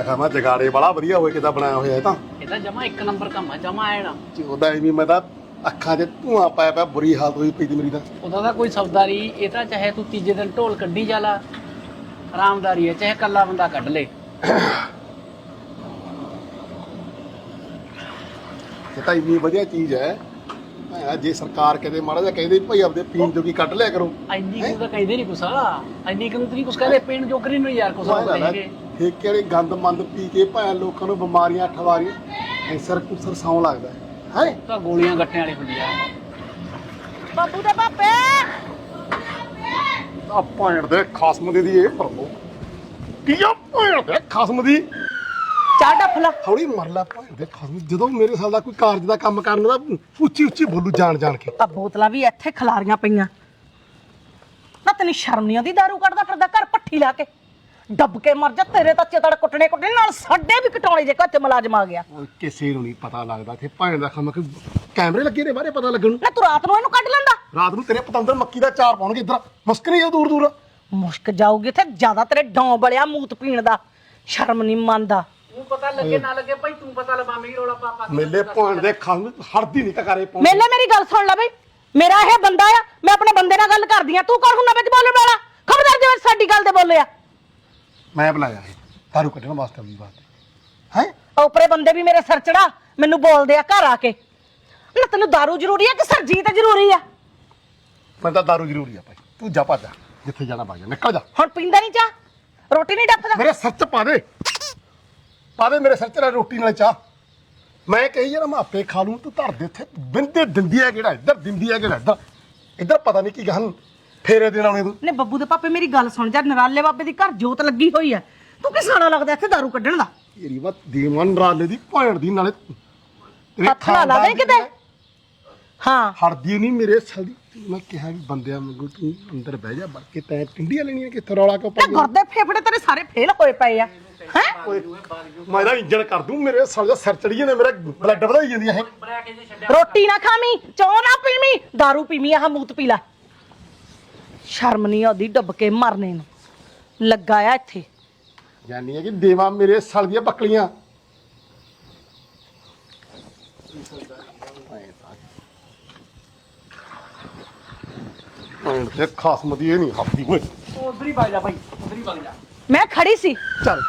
ਮੈਂ ਕਿਹਾ ਮੈਂ ਜਗਾੜੇ ਵਾਲਾ ਵਧੀਆ ਹੋਏ ਕਿਦਾਂ ਬਣਾਇਆ ਹੋਇਆ ਇਹ ਤਾਂ। ਇਹ ਤਾਂ ਜਮਾ ਇੱਕ ਨੰਬਰ ਕੰਮ ਆ ਜਮਾ ਐਣਾ ਤੇ ਉਹਦਾ ਐਵੇਂ ਮੈਂ ਤਾਂ ਅੱਖਾਂ 'ਚ ਧੂਆਂ ਪਾਇਆ ਪਿਆ ਬੁਰੀ ਹਾਲਤ ਹੋਈ ਪਈ ਤੀ ਮੇਰੀ ਤਾਂ। ਉਹਦਾ ਤਾਂ ਕੋਈ ਨਹੀਂ ਇਹ ਤਾਂ ਚਾਹੇ ਤੂੰ ਤੀਜੇ ਦਿਨ ਢੋਲ ਕੱਢੀ ਜਾਲਾ ਆਰਾਮਦਾਰੀ ਹੈ ਚਾਹੇ ਕੱਲਾ ਬੰਦਾ ਕੱਢ ਲੇ। ਇਹ ਤਾਂ ਇੰਨੀ ਵਧੀਆ ਚੀਜ਼ ਹੈ। ਮੈਂ ਜੇ ਸਰਕਾਰ ਕਹਦੇ ਮਾੜਾ ਜਿਹਾ ਕਹਿੰਦੇ ਭਾਈ ਆਪਦੇ ਪੀਣ ਜੋਗੀ ਕੱਢ ਲਿਆ ਕਰੋ। ਐਨੀ ਕੁ ਤਾਂ ਕਹਿੰਦੇ ਨਹੀਂ ਕੁਛ ਐਨੀ ਕੁ ਨਹੀਂ ਕੁਛ ਕਹਿੰਦੇ ਪੀਣ ਜੋਗਰੀ ਨੂੰ ਯਾਰ ਕੁਛ ਉਹ ਕਹਿੰਦੇ ਠੇਕੇ ਵਾਲੇ ਗੰਦ ਮੰਦ ਪੀ ਕੇ ਭਾਵੇਂ ਲੋਕਾਂ ਨੂੰ ਬਿਮਾਰੀਆਂ ਠਵਾਰੀਆਂ ਕੈਂਸਰ ਕੁਸਰ ਸੌਂ ਲੱਗਦਾ ਹੈ। ਹੈ? ਤਾਂ ਗੋਲੀਆਂ ਗੱਟਿਆਂ ਵਾਲੀ ਹੁੰਦੀ ਆ। ਬੱਬੂ ਦੇ ਪਾਪੇ! ਆ ਭੈਣ ਦੇ ਖਸਮ ਦੀ ਦੀ ਇਹ ਪਰਲੋ। ਕੀ ਆ ਭੈਣ ਦੇ ਖਸਮ ਦੀ? ਚਾਹ ਡੱਫ ਲਾ। ਹੌਲੀ ਮਰ ਲੈ ਭੈਣ ਦੇ ਖਸਮ ਜਦੋਂ ਮੇਰੇ ਸਾਲ ਦਾ ਕੋਈ ਕਾਰਜ ਦਾ ਕੰਮ ਕਰਨ ਦਾ ਉੱਚੀ ਉੱਚੀ ਬੋਲੂ ਜਾਣ ਜਾਣ ਕੇ। ਤਾਂ ਬੋਤਲਾਂ ਵੀ ਇੱਥੇ ਖਲਾਰੀਆਂ ਪਈਆਂ। ਨਾ ਤੈਨੂੰ ਸ਼ਰਮ ਨਹੀਂ ਆਉਂਦੀ? ਦਾਰੂ ਕੱਢਦਾ ਫਿਰਦਾ ਘਰ ਪੱਠੀ ਲਾ ਕੇ। ਡੱਬ ਕੇ ਮਰ ਜਾ ਤੇਰੇ ਤਾਂ ਚਿਤੜ ਕੁੱਟਣੇ ਕੁੱਟਣੇ ਨਾਲ ਸਾਡੇ ਵੀ ਕਟਾਉਣੇ ਜੇ ਘਰ ਚ ਮੁਲਾਜ਼ਮ ਆ ਗਿਆ। ਉਹ ਕਿਸੇ ਨੂੰ ਨਹੀਂ ਪਤਾ ਲੱਗਦਾ ਕਿ ਭੈਣ ਦਾ ਖਮ ਕਿ ਕੈਮਰੇ ਲੱਗੇ ਨੇ ਬਾਰੇ ਪਤਾ ਲੱਗਣ। ਨੂੰ ਨਾ ਤੂੰ ਰਾਤ ਨੂੰ ਇਹਨੂੰ ਕੱਢ ਲੈਂਦਾ। ਰਾਤ ਨੂੰ ਤੇਰੇ ਪਤੰਦਰ ਮੱਕੀ ਦਾ ਚਾਰ ਪਾਉਣਗੇ ਇੱਧਰ ਮੁਸਕਰੀ ਆ ਦੂਰ ਦੂਰ। ਮੁਸ਼ਕ ਜਾਊਗੀ ਇੱਥੇ ਜ਼ਿਆਦਾ ਤੇਰੇ ਡੌਂ ਬਲਿਆ ਮੂਤ ਪੀਣ ਦਾ ਸ਼ਰਮ ਨਹੀਂ ਮੰਨਦਾ। ਤੂੰ ਪਤਾ ਲੱਗੇ ਨਾ ਲੱਗੇ ਭਾਈ ਤੂੰ ਪਤਾ ਲਵਾ ਮੇਰੀ ਰੋਲਾ ਪਾਪਾ ਮੇਲੇ ਭੈਣ ਦੇ ਹੜਦੀ ਨਹੀਂ ਮੇਰੀ ਗੱਲ ਸੁਣ ਲੈ ਬਈ ਮੇਰਾ ਇਹ ਬੰਦਾ ਆ ਮੈਂ ਆਪਣੇ ਬੰਦੇ ਨਾਲ ਗੱਲ ਕਰਦੀ ਆ ਤੂੰ ਕੌਣ ਹੁੰਦਾ ਵਿੱਚ ਬੋਲਣ ਵਾਲਾ? ਖਬਰਦਾਰ ਜੇ ਸਾਡੀ ਗੱਲ ਤੇ ਬੋਲਿਆ ਮੈਂ ਬੁਲਾਇਆ ਇਹ ਦਾਰੂ ਕੱਢਣ ਵਾਸਤੇ ਵੀ ਬਾਤ ਹੈ? ਉਪਰੇ ਬੰਦੇ ਵੀ ਮੇਰੇ ਸਿਰ ਚੜਾ ਮੈਨੂੰ ਬੋਲਦੇ ਆ ਘਰ ਆ ਕੇ। ਨਾ ਤੈਨੂੰ दारू ਜ਼ਰੂਰੀ ਆ ਕਿ ਸਰਜੀਤ ਜ਼ਰੂਰੀ ਆ? ਮੈਂ ਤਾਂ ਦਾਰੂ ਜ਼ਰੂਰੀ ਆ ਭਾਈ। ਤੂੰ ਜਾ ਭੱਜ ਜਾ। ਜਿੱਥੇ ਜਾਣਾ ਜਾ। ਨਿਕਲ ਜਾ। ਹੁਣ ਪੀਂਦਾ ਨਹੀਂ ਚਾਹ? ਰੋਟੀ ਨਹੀਂ ਡੱਫਦਾ ਮੇਰੇ ਸਿਰ 'ਚ ਪਾ ਦੇ। ਪਾ ਦੇ ਮੇਰੇ ਸਿਰ 'ਚ ਨਾ ਰੋਟੀ ਨਾਲ ਚਾਹ। ਮੈਂ ਕਹੀ ਯਾਰ ਮੈਂ ਆਪੇ ਖਾ ਲੂੰ। ਤੂੰ ਧਰ ਦੇ ਇੱਥੇ। ਬਿੰਦੇ ਦਿੰਦੀ ਹੈ ਕਿਹੜਾ ਇੱਧਰ? ਦਿੰਦੀ ਹੈ ਕਿਹੜਾ ਇੱਧਰ? ਇੱਧਰ ਪਤਾ ਨਹੀਂ ਕੀ ਗਹਨ ਫੇਰੇ ਦੇਣ ਆਉਣੇ ਤੂੰ ਨੇ ਬੱਬੂ ਦੇ ਪਾਪੇ ਮੇਰੀ ਗੱਲ ਸੁਣ ਜਾ ਨਰਾਲੇ ਬਾਬੇ ਦੀ ਘਰ ਜੋਤ ਲੱਗੀ ਹੋਈ ਆ ਤੂੰ ਕੀ ਸਾੜਾ ਲੱਗਦਾ ਇੱਥੇ दारू ਕੱਢਣ ਦਾ ਤੇਰੀ ਵਾ ਦੀਵਾਨ ਰਾਲੇ ਦੀ ਭੈਣ ਦੀ ਨਾਲੇ ਤੇਰੇ ਹੱਥ ਨਾ ਲਾ ਦੇ ਖਾਨਦਾਨ ਦੀ ਕਿਤੇ ਹਾਂ ਹੜਦੀ ਨਹੀਂ ਮੇਰੇ ਸਾਲ ਦੀ ਮੈਂ ਕਿਹਾ ਵੀ ਬੰਦਿਆਂ ਵਾਂਗੂ ਤੂੰ ਅੰਦਰ ਬਹਿ ਜਾ ਬੜ ਕੇ ਤੈਂ ਟਿੰਡੀਆਂ ਲੈਣੀਆਂ ਕਿੱਥੇ ਰੌਲਾ ਕਿਉਂ ਤੇ ਪਾਈ ਗੁਰਦੇ ਫੇਫੜੇ ਤੇਰੇ ਸਾਰੇ ਫੇਲ ਹੋਏ ਪਏ ਆ ਹੈ ਓਏ ਮੈਂ ਤਾਂ ਇੰਜਣ ਕਰ ਦੂੰ ਮੇਰੇ ਸਾਲ ਦਾ ਸਿਰ ਚੜੀ ਜਾਂਦੇ ਮੇਰਾ ਬਲੱਡ ਵਧਾਈ ਜਾਂਦੀ ਇਹ ਰੋਟੀ ਨਾ ਖਾਵੀਂ ਚੌ ਨਾ ਪੀਵੀਂ दारू ਪੀਵੀਂ ਆਹ ਮੂਤ ਪੀ ਲੈ ਸ਼ਰਮ ਨਹੀਂ ਆਉਂਦੀ ਡੁੱਬ ਕੇ ਮਰਨੇ ਨੂੰ। ਲੱਗਾ ਆ ਇੱਥੇ। ਜਾਨੀ ਹੈ ਕਿ ਦੇਵਾ ਮੇਰੇ ਸਾਲ ਦੀਆਂ ਬੱਕਲੀਆਂ ਭੈਣ ਤੇ। ਖਸਮ ਦੀ ਇਹ ਨਹੀਂ ਹੱਫਦੀ ਓਏ। ਉਧਰ ਹੀ ਵਗ ਜਾ ਭਾਈ ਉਧਰ ਹੀ ਵਗ ਜਾ। ਮੈਂ ਖੜੀ ਸੀ। ਚੱਲ।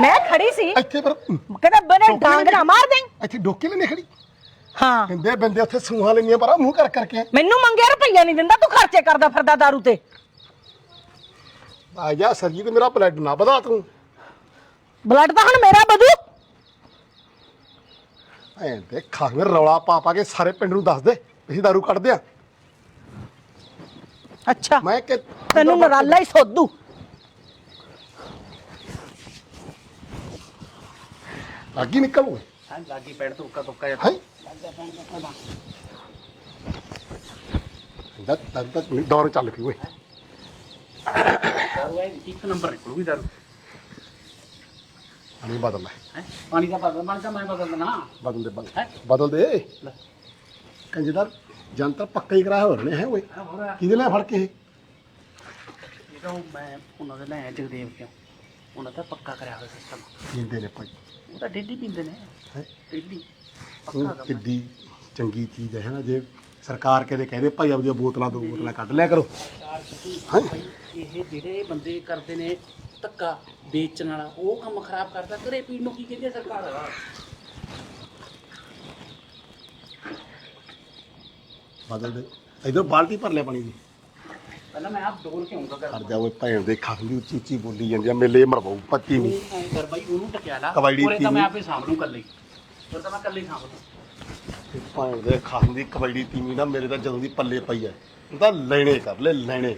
ਮੈਂ ਖੜੀ ਸੀ। ਇੱਥੇ ਫਿਰ। ਕਹਿੰਦਾ ਬਨੇ ਡਾਂਗ ਨਾ ਮਾਰ ਦੇ ਇੱਥੇ ਡੋਕੇ ਲੈਣੇ ਖੜੀ। ਹਾਂ। ਕਹਿੰਦੇ ਬੰਦੇ ਉੱਥੇ ਸੂਹਾਂ ਲੈਣੀਆਂ ਪਰ ਮੂੰਹ ਕਰ ਕਰਕੇ। ਮੈਨੂੰ ਮੰਗਿਆ ਰੁਪਈਆ ਨਹੀਂ ਦਿੰਦਾ ਤੂੰ ਖਰਚੇ ਕਰਦਾ ਫਿਰਦਾ दारू ਤੇ। ਆ ਜਾ ਸਰਜੀ ਤੇ ਮੇਰਾ ਬਲੱਡ ਨਾ ਵਧਾ ਤੂੰ। ਬਲੱਡ ਤਾਂ ਹੁਣ ਮੇਰਾ ਬਦੂ ਭੈਣ ਤੇ ਖਸਮ ਰੌਲਾ ਪਾ ਪਾ ਕੇ ਸਾਰੇ ਪਿੰਡ ਨੂੰ ਦੱਸ ਦੇ ਅਸੀਂ ਦਾਰੂ ਕੱਢਦੇ ਆ। ਅੱਛਾ। ਮੈਂ ਕਿ ਤੈਨੂੰ ਨਰਾਲਾ ਹੀ ਸੋਧੂ। ਅੱਗੀ ਨਿਕਲ। ਓਏ ਹਾਂ ਲਾਗੀ ਪੈੜ ਤੁੱਕਾ ਤੁੱਕਾ ਜਾ ਹੈ? ਦਾ ਦਾ ਦਾ ਦੌਰ ਚੱਲ ਪਈ ਓਏ ਦਾਰੂ ਹੈ ਇੱਕ ਨੰਬਰ ਨਿਕਲੂਗੀ ਦਾਰੂ ਨਹੀਂ ਬਦਲ ਲੈ ਹੈ ਪਾਣੀ ਦਾ ਬਦਲ ਬਣ ਜਾ ਮੈਂ ਬਦਲ ਦੇਣਾ ਬਦਲ ਦੇ ਬਦਲ? ਬਦਲ ਦੇ। ਕੰਜਦਾਰ ਜਨਤਾ ਪੱਕਾ ਹੀ ਕਰਾਇਆ ਹੋ ਰਹੇ ਹੈ ਓਏ ਕਿਹਦੇ ਨਾਲ ਫੜ ਕੇ ਇਹ? ਤਾਂ ਮੈਂ ਉਹਨਾਂ ਦੇ ਲੈ ਜਗਦੇਵ ਕਿਉਂ ਉਹਨਾਂ ਦਾ ਪੱਕਾ ਕਰਿਆ ਹੋਇਆ ਸਿਸਟਮ ਪੀਂਦੇ ਨੇ ਭਾਈ ਉਹ ਤਾਂ ਡੇਲੀ ਪੀਂਦੇ ਨੇ ਹੈਂ? ਡੇਲੀ ਉਹ ਕਿੱਡੀ ਚੰਗੀ ਚੀਜ਼ ਹੈ ਨਾ ਜੇ ਸਰਕਾਰ ਕਹਦੇ ਕਹਦੇ ਭਾਈ ਆਪਦੀਆਂ ਬੋਤਲਾਂ ਦੋ ਬੋਤਲਾਂ ਕੱਢ ਲਿਆ ਕਰੋ। ਹਾਂ? ਇਹ ਜਿਹੜੇ ਬੰਦੇ ਕਰਦੇ ਨੇ ਧੱਕਾ ਵੇਚਣ ਵਾਲਾ ਉਹ ਕੰਮ ਖਰਾਬ ਕਰਦਾ ਘਰੇ ਪੀਣ ਨੂੰ ਕੀ ਕਹਿੰਦੀ ਹੈ ਸਰਕਾਰ? ਬਦਲ ਦੇ ਇਧਰ ਬਾਲਟੀ ਭਰ ਲਿਆ ਪਾਣੀ ਦੀ। ਪਹਿਲਾਂ ਮੈਂ ਆਪ ਡੋਲ ਕੇ ਆਉਂਗਾ ਖੜ ਜਾ ਓਏ ਭੈਣ ਦੇ ਖਾਣ ਦੀ ਉੱਚੀ ਉੱਚੀ ਬੋਲੀ ਜਾਂਦੀ ਆ ਮੇਲੇ ਮਰਵਾਉ ਪੱਤੀ ਨਹੀਂ ਕਰ ਬਾਈ ਉਹਨੂੰ ਟਕਿਆ ਲਾ। ਉਰੇ ਤਾਂ। ਮੈਂ ਆਪੇ ਸਾਂਭ ਲੂੰ ਕੱਲੇ ਉਹ ਤਾਂ ਮੈਂ ਕੱਲੇ ਲੂੰ ਭੈਣ ਦੇ ਖਾਣ ਦੀ ਕਬੱਡੀ ਟੀਮੀ ਨਾ ਮੇਰੇ ਤਾਂ ਜਦੋਂ ਦੀ ਪੱਲੇ ਪਈ ਐ ਉਹ ਤਾਂ ਲੈਣੇ ਕਰ ਲੈ ਲੈਣੇ।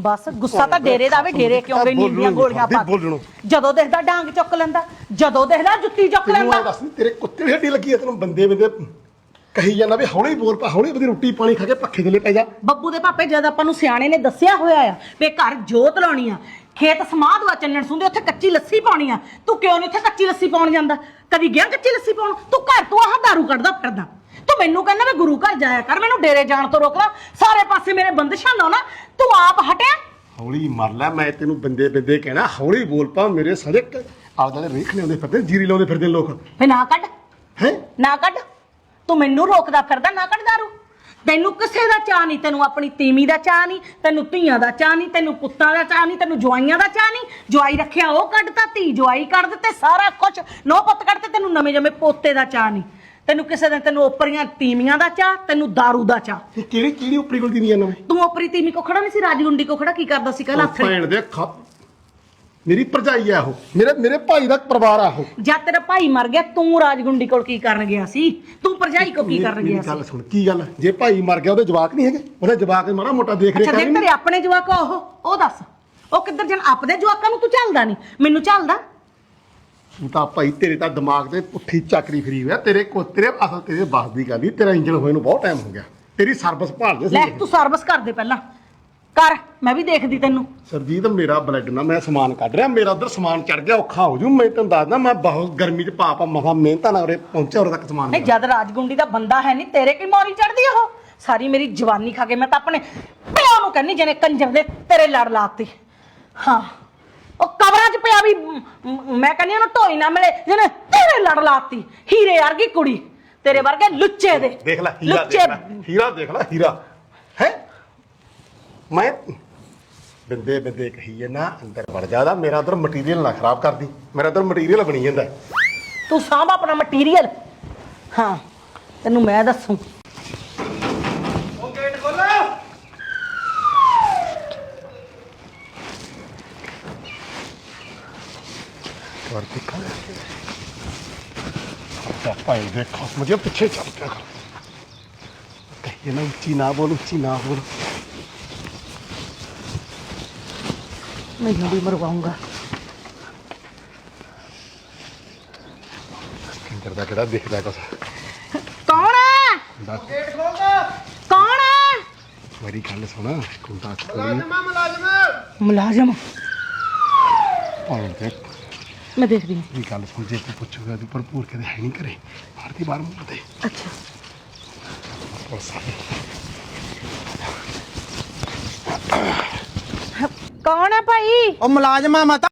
ਬਸ ਗੁੱਸਾ ਤਾਂ ਡੇਰੇ ਦਾ ਵੀ ਡੇਰੇ ਕਿਉਂ ਗਈ ਨੀਂਦੀਆਂ ਗੋਲੀਆਂ ਪਾ ਕੇ। ਬੋਲਣੋ। ਜਦੋਂ ਦੇਖਦਾ ਡਾਂਗ ਚੁੱਕ ਲੈਂਦਾ ਜਦੋਂ ਦੇਖਦਾ ਜੁੱਤੀ ਚੁੱਕ ਤੈਨੂੰ ਆ ਲੈਂਦਾ ਦੱਸ ਨੀ, ਤੇਰੇ ਕੁੱਤੇ ਦੀ ਹੱਡੀ ਲੱਗੀ ਐ ਤੈਨੂੰ ਬੰਦੇ ਬੰਦੇ ਕਹੀ ਜਾਂਦਾ ਵੀ ਹੌਲੀ ਬੋਲ ਪਾ ਹੌਲੀ ਬਦੀ ਰੋਟੀ ਪਾਣੀ ਖਾ ਕੇ ਪੱਖੇ ਥੱਲੇ ਪੈ ਜਾ। ਬੱਬੂ ਦੇ ਪਾਪੇ ਜਦ ਆਪਾਂ ਨੂੰ ਸਿਆਣੇ ਨੇ ਦੱਸਿਆ ਹੋਇਆ ਆ ਵੀ ਘਰ ਜੋਤ ਲਾਉਣੀ ਆ ਖੇਤ ਸਮਾਧ ਵਾ ਚੱਲਣ ਸੁੰਦੇ ਉੱਥੇ ਕੱਚੀ ਲੱਸੀ ਪਾਉਣੀ ਆ। ਤੂੰ ਕਿਉਂ ਨਹੀਂ ਉੱਥੇ ਕੱਚੀ ਲੱਸੀ ਪਾਉਣ ਜਾਂਦਾ? ਕਦੀ ਗਿਆ ਕੱਚੀ ਲੱਸੀ ਪਾਉਣ? ਤੂੰ ਘਰ ਤੋਂ ਆਹ ਦਾਰੂ ਕੱਢਦਾ ਫਿਰਦਾ। ਤੂੰ ਮੈਨੂੰ ਕਹਿੰਦਾ ਮੈਂ ਗੁਰੂ ਘਰ ਜਾਇਆ ਕਰ ਮੈਨੂੰ ਡੇਰੇ ਜਾਣ ਤੋਂ ਰੋਕਦਾ। ਸਾਰੇ ਪਾਸੇ ਮੇਰੇ ਬੰਦਸ਼ਾਂ ਲਾਉਣਾ ਤੂੰ ਆਪ ਹਟਿਆ? ਹੌਲੀ ਮਰ ਲੈ ਮੈਂ ਤੈਨੂੰ ਬੰਦੇ ਬੰਦੇ ਕਹਿਣਾ ਹੌਲੀ ਬੋਲ ਪਾ ਮੇਰੇ ਆਲੇ ਦੁਆਲੇ ਰੇਖ ਲਿਆਉਂਦੇ ਫਿਰਦੇ ਜੀਰੀ ਲਾਉਂਦੇ ਫਿਰਦੇ ਲੋਕ। ਫੇ ਨਾ ਕੱਢ। ਹੈ? ਨਾ ਕੱਢ। ਤੂੰ ਮੈਨੂੰ ਰੋਕਦਾ ਫਿਰਦਾ ਨਾ ਕੱਢ ਦਾਰੂ। ਤੈਨੂੰ ਕਿਸੇ ਦਾ ਚਾਹ ਨਹੀਂ ਤੈਨੂੰ ਆਪਣੀ ਤੀਮੀ ਦਾ ਚਾਹ ਨਹੀਂ ਤੈਨੂੰ ਧੀਆਂ ਦਾ ਚਾਹ ਨਹੀਂ ਤੈਨੂੰ ਪੁੱਤਾਂ ਦਾ ਚਾਹ ਨਹੀਂ ਤੈਨੂੰ ਜਵਾਈਆਂ ਦਾ ਚਾਹ ਨਹੀਂ। ਜਵਾਈ ਰੱਖਿਆ ਉਹ ਕੱਢਤਾ ਧੀ ਜਵਾਈ ਕੱਢ ਦਿੱਤੇ ਸਾਰਾ ਕੁਝ ਨੋ ਪੁੱਤ ਕੱਢ ਤੇ ਤੈਨੂੰ ਨਵੇਂ ਜਮੇ ਪੋਤੇ ਦਾ ਚਾਹ ਨਹੀਂ। ਤੈਨੂੰ ਕਿਸੇ ਦਿਨ ਤੈਨੂੰ ਓਪਰੀਆਂ ਤੀਮੀਆਂ ਦਾ ਚਾਹ ਤੈਨੂੰ दारू ਦਾ ਚਾਹ ਕਿਹੜੀ ਕਿਹੜੀ ਉਪਰੀ ਗੁਲਦੀ ਦੀਆਂ ਨਵੇਂ? ਤੂੰ ਓਪਰੀ ਤੀਮੀ ਕੋ ਖੜਾ ਨਹੀਂ ਸੀ ਰਾਜਗੁੰਡੀ ਕੋ ਖੜਾ ਕੀ ਕਰਦਾ ਸੀ ਕੱਲ ਹੱਥ ਭੈਣ ਦੇ ਖਾ ਮੇਰੀ ਭਰਜਾਈ ਆ ਉਹ। ਮੇਰੇ ਮੇਰੇ ਭਾਈ ਦਾ ਪਰਿਵਾਰ ਆ ਉਹ। ਜਦ ਤੇਰਾ ਭਾਈ ਮਰ ਗਿਆ ਤੂੰ ਰਾਜਗੁੰਡੀ ਕੋਲ ਕੀ ਕਰਨ ਗਿਆ ਸੀ? ਤੂੰ ਭਰਜਾਈ ਕੋ ਕੀ ਕਰਨ ਮੇਰੀ ਗਿਆ ਸੀ? ਗੱਲ ਸੁਣ ਕੀ ਗੱਲ? ਜੇ ਭਾਈ ਮਰ ਗਿਆ ਉਹਦੇ ਜਵਾਕ ਨਹੀਂ ਹੈਗੇ? ਉਹਦੇ ਜਵਾਕ ਮਾੜਾ ਮੋਟਾ ਦੇਖ ਰੇਖ ਅੱਛਾ ਦੇਖ ਕਰਨੀ। ਤੇਰੇ ਆਪਣੇ ਜਵਾਕ ਆ ਉਹ ਉਹ ਦੱਸ। ਉਹ ਕਿੱਧਰ ਜਾਣ? ਆਪਦੇ ਜਵਾਕਾਂ ਨੂੰ ਤੂੰ ਚੱਲਦਾ ਨਹੀਂ। ਮੈਨੂੰ ਚੱਲਦਾ ਤੂੰ ਤਾਂ ਭਾਈ ਤੇਰੇ ਤਾਂ ਦਿਮਾਗ ਤੇ ਪੁੱਠੀ ਚੱਕਰੀ ਫਰੀ ਹੋਇਆ ਤੇਰੇ ਕੋ ਤੇਰੇ ਅਸਲ ਤੇਰੇ ਬਾਸ ਦੀ ਗੱਲ ਹੀ ਤੇਰਾ ਇੰਜਨ ਹੋਏ ਨੂੰ ਬਹੁਤ ਟਾਈਮ ਹੋ ਗਿਆ। ਤੇਰੀ ਸਰਵਿਸ ਭਾਲਦੇ ਲੈ ਸੀ ਤੂੰ ਸਰਵਿਸ ਕਰ ਦੇ ਪਹਿਲਾਂ। ਕਰ ਮੈਂ ਵੀ ਦੇਖਦੀ ਤੈਨੂੰ। ਸਰਜੀਤ ਮੇਰਾ ਬਲੱਡ ਨਾ ਮੈਂ ਸਮਾਨ ਕੱਢ ਰਿਹਾ ਮੇਰਾ ਉਧਰ ਸਮਾਨ ਚੜ ਗਿਆ ਔਖਾ ਹੋ ਜੂ ਮੈਂ ਤੈਨੂੰ ਦੱਸਦਾ ਮੈਂ ਬਹੁਤ ਗਰਮੀ ਚ ਪਾਪਾ ਮਸਾ ਮਿਹਨਤਾਂ ਨਾਲ ਉਰੇ ਪਹੁੰਚਿਆ ਉਰੇ ਤੱਕ ਸਮਾਨ ਨਹੀਂ ਜਦ ਰਾਜਗੁੰਡੀ ਦਾ ਬੰਦਾ ਹੈ ਨਹੀਂ ਤੇਰੇ ਕੀ ਮੌਰੀ ਚੜਦੀ ਉਹ? ਸਾਰੀ ਮੇਰੀ ਜਵਾਨੀ ਖਾ ਕੇ ਮੈਂ ਤਾਂ ਆਪਣੇ ਪਿਓ ਨੂੰ ਕਹਿੰਨੀ ਜਿਹਨੇ ਕੰਜਰ ਦੇ ਤੇਰੇ ਲੜ ਲਾਤੀ। ਹਾਂ ਉਹ ਕਬਰਾਂ 'ਚ ਪਿਆ ਵੀ ਮ- ਮ- ਮੈਂ ਕਹਿੰਨੀ ਉਹਨੂੰ ਢੋਈ ਨਾ ਮਿਲੇ ਜਿਹਨੇ ਤੇਰੇ ਲੜ ਲਾਤੀ ਹੀਰੇ ਵਰਗੀ ਕੁੜੀ ਤੇਰੇ ਵਰਗੇ ਲੁੱਚੇ ਦੇ। ਦੇਖ ਲੈ ਹੀਰਾ ਦੇਖ ਲੈ ਹੀਰਾ ਦੇਖ ਲੈ ਹੀਰਾ। ਮੈਂ ਬਿੰਦੇ ਬਿੰਦੇ ਕਹੀ ਨਾ ਅੰਦਰ ਵੜ ਜਾਦਾ ਮੇਰਾ ਉਧਰ ਮਟੀਰੀਅਲ ਨਾ ਖਰਾਬ ਕਰਦੀ ਮੇਰਾ ਉਧਰ ਮਟੀਰੀਅਲ ਬਣੀ ਜਾਂਦਾ। ਤੂੰ ਸਾਂਭ ਆਪਣਾ ਮਟੀਰੀਅਲ ਹਾਂ ਤੈਨੂੰ ਮੈਂ ਦੱਸੂ। ਉਹ ਗੇਟ ਖੋਲੋ ਦੇਖੋ ਪਿੱਛੇ ਚੱਲ ਪਿਆ। ਕਰ ਕਹੀਏ ਨਾ ਉੱਚੀ ਨਾ ਬੋਲ ਉੱਚੀ ਨਾ ਬੋਲ। ਮੈਨੂੰ ਵੀ ਮਰਵਾਉਂਗਾ। ਕੰਜਰ ਦਾ ਕਿਹੜਾ ਦਿਖਦਾ ਕੁਛ। ਕੌਣ ਹੈ ਦੱਸ। ਦੋ। ਕੌਣ ਹੈ ਮੇਰੀ ਗੱਲ ਸੁਣ ਕੁੰਡਾ ਖੋਲੀ ਮੁਲਾਜ਼ਮਾ ਮੁਲਾਜ਼ਮ। ਮੁਲਾਜ਼ਮ। ਭਾਵੇਂ ਤੇ ਮੈਂ ਦੇਖਦੀ ਹਾਂ। ਮੇਰੀ ਗੱਲ ਸੁਣ ਜੇ ਤੂੰ ਪੁੱਛੂਗਾ ਤੂੰ ਭਰਪੂਰ ਕਦੇ ਹੈ ਨਹੀਂ ਕਰੇ ਮਾਰਦੀ ਬਾਹਰ ਮੂੰਹ ਤੇ ਅੱਛਾ। ਪੁਲਿਸ ਆ ਗਈ। ਕੌਣ ਹੈ ਭਾਈ? ਉਹ ਮੁਲਾਜ਼ਮਾ ਮੈਂ ਤਾਂ